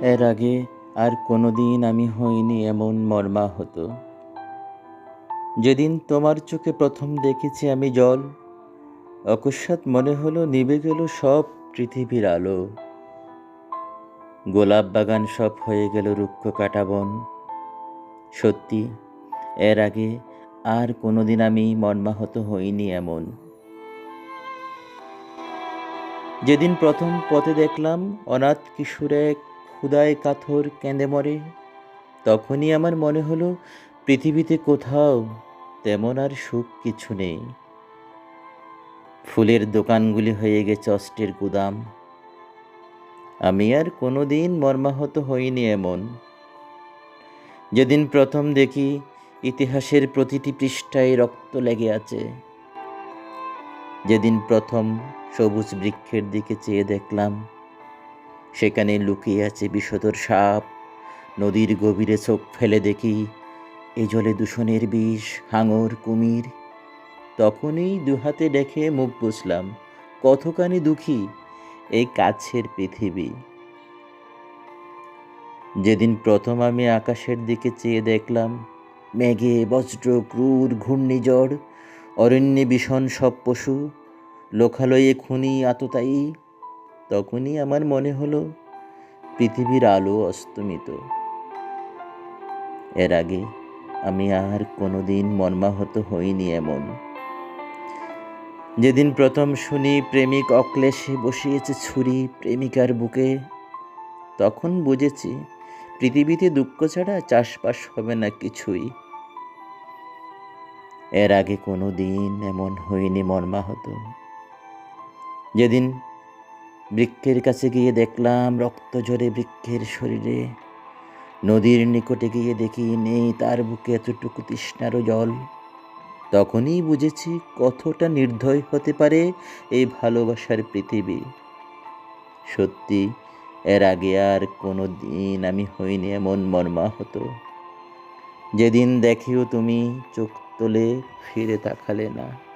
এর আগে আর কোনো দিন আমি হইনি এমন মর্মাহত। যেদিন তোমার চোখে প্রথম দেখেছি আমি জল, অকস্মাৎ মনে হলো নিভে গেল সব পৃথিবীর আলো। গোলাপ বাগান সব হয়ে গেল রুক্ষ কাটা বন সত্যি, এর আগে আর কোনোদিন আমি মর্মাহত হইনি এমন। যেদিন প্রথম পথে দেখলাম অনাথ কিশোরে ক্ষুদায় কাথর কেঁদে মরে। তখনই আমার মনে হলো, পৃথিবীতে কোথাও তেমন আর সুখ কিছু নেই। ফুলের দোকানগুলি হয়ে গেছে অষ্টের গুদাম। আমি আর কোনো দিন মর্মাহত হইনি এমন। যেদিন প্রথম দেখি, ইতিহাসের প্রতিটি পৃষ্ঠায় রক্ত লেগে আছে। যেদিন প্রথম সবুজ বৃক্ষের দিকে চেয়ে দেখলাম সেখানে লুকিয়ে আছে বিষধর সাপ। নদীর গভীরে চোখ ফেলে দেখি, এ জলে দূষণের বিষ, হাঙর, কুমির। তখনই দুহাতে দেখে মুখ বুঝলাম, কতখানি দুঃখী এই কাছের পৃথিবী। যেদিন প্রথম আমি আকাশের দিকে চেয়ে দেখলাম, মেঘে, বজ্র, ক্রূর, ঘূর্ণিঝড়, অরণ্যে ভীষণ সব পশু, লোকালয়ে খুনি, আততায়ী তখনই আমার মনে হলো, পৃথিবীর আলো অস্তমিত। এর আগে আমি আর কোনোদিন মর্মাহত হইনি এমন। যেদিন প্রথম শুনি প্রেমিক অক্লেশে বসিয়েছে ছুরি প্রেমিকার বুকে, তখন বুঝেছি পৃথিবীতে দুঃখ ছাড়া চাষবাস হবে না কিছুই। এর আগে কোনো দিন এমন হয়নি মর্মাহত। যেদিন বৃক্ষের কাছে গিয়ে দেখলাম রক্ত ঝরে বৃক্ষের শরীরে। নদীর নিকটে গিয়ে দেখি, নেই তার বুকে এতটুকু তৃষ্ণারও জল। তখনই বুঝেছি কতটা নির্দয় হতে পারে এই ভালোবাসার পৃথিবী। সত্যি, এর আগে আর কোনো দিন আমি হইনি এমন মর্মাহত। যেদিন দেখিও তুমি চোখ তোলে ফিরে তাকালে না।